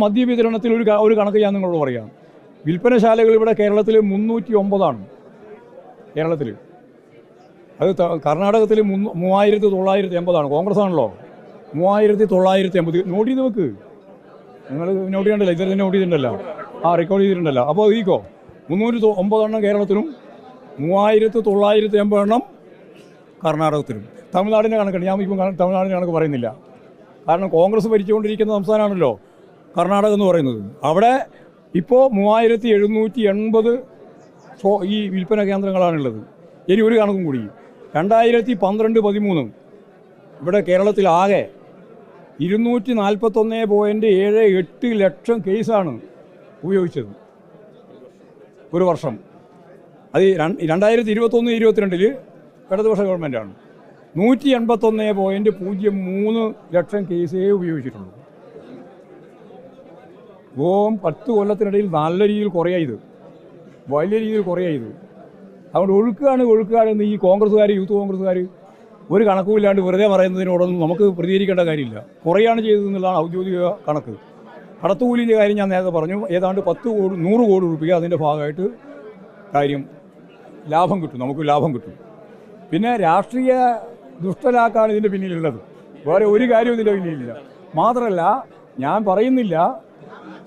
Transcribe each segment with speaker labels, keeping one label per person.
Speaker 1: മദ്യവിതരണത്തിൽ ഒരു ഒരു കണക്ക് ഞാൻ നിങ്ങളോട് പറയാം. വിൽപ്പനശാലകൾ ഇവിടെ കേരളത്തിൽ മുന്നൂറ്റി ഒമ്പതാണ് കേരളത്തിൽ അത് കർണാടകത്തിൽ മൂവായിരത്തി തൊള്ളായിരത്തി എൺപതാണ് കോൺഗ്രസ് ആണല്ലോ മൂവായിരത്തി തൊള്ളായിരത്തി എൺപത് നോട്ട് ചെയ്ത് വെക്ക് നിങ്ങൾ നോട്ട് ചെയ്യണ്ടല്ലോ? ഇതിൽ നോട്ട് ചെയ്തിട്ടുണ്ടല്ലോ. ആ റെക്കോർഡ് ചെയ്തിട്ടുണ്ടല്ലോ. അപ്പോൾ ഈക്കോ മുന്നൂറ്റി ഒമ്പതെണ്ണം കേരളത്തിലും മൂവായിരത്തി തൊള്ളായിരത്തി എൺപതെണ്ണം കർണാടകത്തിലും. തമിഴ്നാടിന്റെ കണക്കാണ് ഞാൻ ഇപ്പം തമിഴ്നാടിന്റെ കണക്ക് പറയുന്നില്ല. കാരണം കോൺഗ്രസ് ഭരിച്ചുകൊണ്ടിരിക്കുന്ന സംസ്ഥാനമാണല്ലോ. കർണാടക എന്ന് പറയുന്നത്. അവിടെ ഇപ്പോൾ മൂവായിരത്തി എഴുന്നൂറ്റി എൺപത് ഈ വിൽപ്പന കേന്ദ്രങ്ങളാണുള്ളത്. ഇനി ഒരു കണക്കും കൂടി. രണ്ടായിരത്തി പന്ത്രണ്ട് പതിമൂന്ന് ഇവിടെ കേരളത്തിലാകെ ഇരുന്നൂറ്റി നാൽപ്പത്തൊന്ന് പോയിന്റ് ഏഴ് എട്ട് ലക്ഷം കേസാണ് ഉപയോഗിച്ചത് ഒരു വർഷം. അത് രണ്ട് രണ്ടായിരത്തി ഇരുപത്തൊന്ന് ഇരുപത്തിരണ്ടിൽ ഇടതുപക്ഷ ഗവൺമെന്റാണ് നൂറ്റി എൺപത്തൊന്ന് പോയിന്റ് പൂജ്യം മൂന്ന് ലക്ഷം കേസേ ഉപയോഗിച്ചിട്ടുള്ളൂ. ഗോവം പത്ത് കൊല്ലത്തിനിടയിൽ നല്ല രീതിയിൽ കുറയാ ഇത്. വലിയ രീതിയിൽ കുറയാ ഇത്. അതുകൊണ്ട് ഒഴുക്കാണ് എന്ന് ഈ കോൺഗ്രസ്സുകാർ യൂത്ത് കോൺഗ്രസ്സുകാർ ഒരു കണക്കുമില്ലാണ്ട് വെറുതെ പറയുന്നതിനോടൊന്നും നമുക്ക് പ്രതികരിക്കേണ്ട കാര്യമില്ല. കുറയാണ് ചെയ്തതെന്നുള്ളതാണ് ഔദ്യോഗിക കണക്ക്. കടത്തുകൂലിന്റെ കാര്യം ഞാൻ നേരത്തെ പറഞ്ഞു. ഏതാണ്ട് പത്ത് കോടി നൂറ് കോടി രൂപയ്ക്ക് അതിന്റെ ഭാഗമായിട്ട് കാര്യം ലാഭം കിട്ടും. നമുക്ക് ലാഭം കിട്ടും. പിന്നെ രാഷ്ട്രീയ ദുഷ്ടലാക്കാണ് ഇതിന്റെ പിന്നിലുള്ളത്. വേറെ ഒരു കാര്യവും ഇതിന്റെ പിന്നിലില്ല. മാത്രമല്ല ഞാൻ പറയുന്നില്ല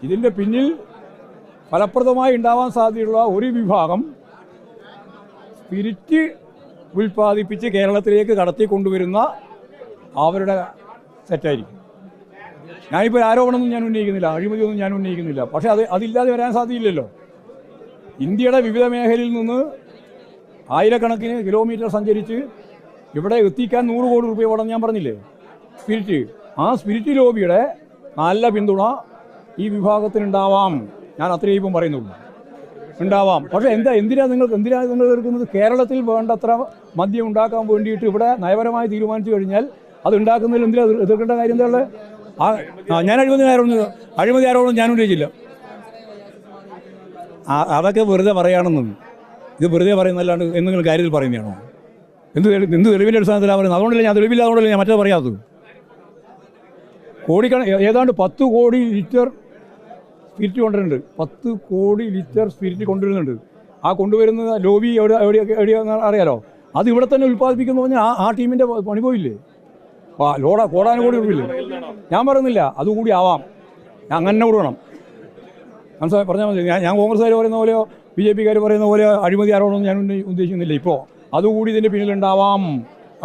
Speaker 1: ഇതിന്റെ പിന്നിൽ ഫലപ്രദമായി ഉണ്ടാവാൻ സാധ്യതയുള്ള ഒരു വിഭാഗം സ്പിരിറ്റ് ഉൽപ്പാദിപ്പിച്ച് കേരളത്തിലേക്ക് കടത്തി കൊണ്ടുവരുന്ന അവരുടെ സെറ്റായിരിക്കും. ഞാനിപ്പോൾ ആരോപണമൊന്നും ഞാൻ ഉന്നയിക്കുന്നില്ല അഴിമതിയൊന്നും ഞാൻ ഉന്നയിക്കുന്നില്ല. പക്ഷേ അത് അതില്ലാതെ വരാൻ സാധ്യതയില്ലല്ലോ. ഇന്ത്യയുടെ വിവിധ മേഖലയിൽ നിന്ന് ആയിരക്കണക്കിന് കിലോമീറ്റർ സഞ്ചരിച്ച് ഇവിടെ എത്തിക്കാൻ നൂറ് കോടി രൂപ വേണം ഞാൻ പറഞ്ഞില്ലേ? സ്പിരിറ്റ്. ആ സ്പിരിറ്റ് ലോബിയുടെ നല്ല പിന്തുണ ഈ വിഭാഗത്തിനുണ്ടാവാം ഞാൻ അത്രയും പറയുന്നുള്ളൂ. ഉണ്ടാവാം. പക്ഷേ എന്താ എന്തിനാ നിങ്ങൾ എന്തിനാ നിങ്ങൾ എതിർക്കുന്നത് കേരളത്തിൽ വേണ്ടത്ര മദ്യം ഉണ്ടാക്കാൻ വേണ്ടിയിട്ട് ഇവിടെ നയപരമായി തീരുമാനിച്ചു കഴിഞ്ഞാൽ അത് ഉണ്ടാക്കുന്നതിൽ എന്തിനാ എതിർക്കേണ്ട കാര്യം എന്താ ആ ഞാൻ അഴിമതി ആരോപണം അഴിമതി ആരോപണം ഞാൻ ഉന്നയിച്ചില്ല. അതൊക്കെ വെറുതെ പറയാണെന്നും ഇത് വെറുതെ പറയുന്നതല്ലാണ്ട് എന്തെങ്കിലും കാര്യത്തിൽ പറയുന്നതാണോ? എന്ത് എന്ത് തെളിവിന്റെ അടിസ്ഥാനത്തിലാണ് പറയുന്നത്? അതുകൊണ്ടല്ല ഞാൻ തെളിവില്ല അതുകൊണ്ടല്ലേ ഞാൻ മറ്റേ പറയാത്തത്? കോടിക്കണ ഏതാണ്ട് പത്ത് കോടി ലിറ്റർ സ്പിരിറ്റ് കൊണ്ടുവരുന്നുണ്ട്. പത്ത് കോടി ലിറ്റർ സ്പിരിറ്റ് കൊണ്ടുവരുന്നുണ്ട്. ആ കൊണ്ടുവരുന്ന ലോബി എവിടെ എവിടെയൊക്കെ എവിടെയാണെന്ന് അറിയാലോ? അത് ഇവിടെ തന്നെ ഉൽപ്പാദിപ്പിക്കുന്നു പറഞ്ഞാൽ ആ ആ ടീമിന്റെ പണി പോയില്ലേ? ആ ലോഡ കോടാനുകോടി ഉറപ്പില്ലേ ഞാൻ പറയുന്നില്ല അതുകൂടി ആവാം. ഞാൻ അങ്ങനെ കൊടുക്കണം മനസ്സിലായി? പറഞ്ഞാൽ മതി. ഞാൻ ഞാൻ കോൺഗ്രസ്സുകാർ പറയുന്ന പോലെയോ ബി ജെ പിക്കാർ പറയുന്ന പോലെ അഴിമതി ആരോടൊന്നും ഞാൻ ഉദ്ദേശിക്കുന്നില്ല ഇപ്പോൾ അതുകൂടി ഇതിന്റെ പിന്നിലുണ്ടാവാം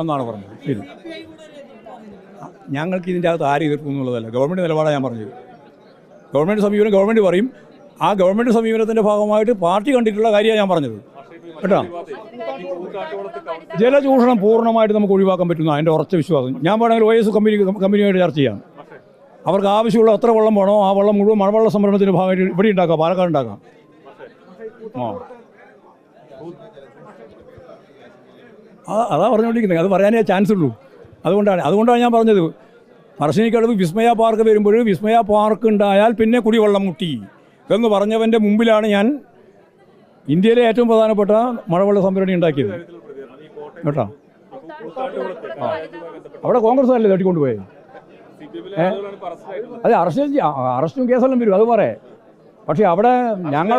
Speaker 1: എന്നാണ് പറഞ്ഞത്. ശരി. ഞങ്ങൾക്ക് ഇതിന്റെ അകത്ത് ആര് എതിർക്കും എന്നുള്ളതല്ല. ഗവൺമെന്റ് നിലപാടാണ് ഞാൻ പറഞ്ഞത്. ഗവൺമെന്റ് സമീപനം ഗവൺമെന്റ് പറയും. ആ ഗവൺമെന്റ് സമീപനത്തിന്റെ ഭാഗമായിട്ട് പാർട്ടി കണ്ടിട്ടുള്ള കാര്യമാണ് ഞാൻ പറഞ്ഞത്. കേട്ടോ? ജലചൂഷണം പൂർണമായിട്ട് നമുക്ക് ഒഴിവാക്കാൻ പറ്റുന്ന എന്റെ ഉറച്ച വിശ്വാസം. ഞാൻ വേണമെങ്കിൽ ഒ എസ് കമ്പനി കമ്പനിയുമായിട്ട് ചർച്ച ചെയ്യാം. അവർക്ക് ആവശ്യമുള്ള എത്ര വെള്ളം വേണോ ആ വെള്ളം മുഴുവൻ മഴവെള്ള സംഭരണത്തിന്റെ ഭാഗമായിട്ട് ഇവിടെ ഉണ്ടാക്കാം പാലക്കാട് ഉണ്ടാക്കാം. ആ. അതാ പറഞ്ഞുകൊണ്ടിരിക്കുന്നത്. അത് പറയാനേ ചാൻസ് ഉള്ളൂ അതുകൊണ്ടാണ് അതുകൊണ്ടാണ് ഞാൻ പറഞ്ഞത്. പറശ്ശിനിക്കടവ് വിസ്മയ പാർക്ക് വരുമ്പോൾ വിസ്മയ പാർക്ക് ഉണ്ടായാൽ പിന്നെ കുടിവെള്ളം മുട്ടി. എന്ന് പറഞ്ഞവന്റെ മുമ്പിലാണ് ഞാൻ ഇന്ത്യയിലെ ഏറ്റവും പ്രധാനപ്പെട്ട മഴവെള്ള സംഭരണി ഉണ്ടാക്കിയത്. കേട്ടോ? അവിടെ കോൺഗ്രസ് അല്ലേ തട്ടിക്കൊണ്ടുപോയത്? അതെ അറസ്റ്റ് അറസ്റ്റും കേസെല്ലാം വരും അത് പറയേ പക്ഷേ അവിടെ ഞങ്ങൾ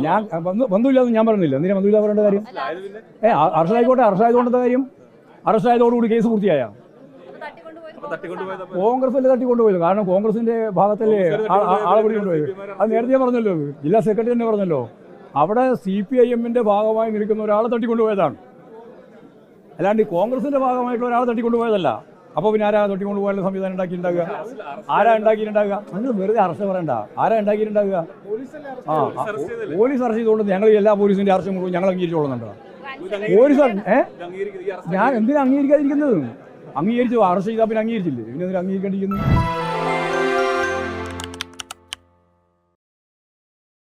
Speaker 1: ഞാൻ ബന്ധു- ബന്ധുവില്ലാന്ന് ഞാൻ പറഞ്ഞില്ല. എന്തിനാ ബന്ധുവില്ല പറയേണ്ട കാര്യം? ഏ അറസ്റ്റായിക്കോട്ടെ അറസ്റ്റായതുകൊണ്ടത്തെ കാര്യം? അറസ്റ്റായതോടുകൂടി കേസ് പൂർത്തിയായ? കോൺഗ്രസ് അല്ലേ തട്ടിക്കൊണ്ടുപോയത്. കാരണം കോൺഗ്രസിന്റെ ഭാഗത്തല്ലേ ആളെ പിടി കൊണ്ടുപോയത് അത് നേരത്തെ പറഞ്ഞല്ലോ ജില്ലാ സെക്രട്ടറി തന്നെ പറഞ്ഞല്ലോ. അവിടെ സി പി ഐ എമ്മിന്റെ ഭാഗമായി നിൽക്കുന്ന ഒരാളെ തട്ടിക്കൊണ്ടുപോയതാണ്. അല്ലാണ്ട് കോൺഗ്രസിന്റെ ഭാഗമായിട്ട് ഒരാളെ തട്ടിക്കൊണ്ടുപോയതല്ല. അപ്പോൾ പിന്നെ ആരാ തട്ടിക്കൊണ്ടുപോയാലും സംവിധാനം ഉണ്ടാക്കിയിട്ടുണ്ടാകുക? ആരാ ഉണ്ടാക്കിയിട്ടുണ്ടാകുക? നിങ്ങൾ വെറുതെ അറസ്റ്റ് പറയണ്ട. ആരാ ഉണ്ടാക്കിയിട്ടുണ്ടാകുക? ആ, പോലീസ് അറസ്റ്റ് ചെയ്തുകൊണ്ട് ഞങ്ങൾ എല്ലാ പോലീസിന്റെ അറസ്റ്റ് മുഴുവൻ ഞങ്ങൾ അംഗീകരിച്ചോളുന്നുണ്ടോ പോലീസ് ഏഹ് ഞാൻ എന്തിനാ അംഗീകരിക്കാതിരിക്കുന്നത്? അംഗീകരിച്ചു അറസ്റ്റ് ചെയ്താൽ പിന്നെ അംഗീകരിച്ചില്ലേ? പിന്നെ അതിൽ അംഗീകരിക്കേണ്ടിയിരിക്കുന്നു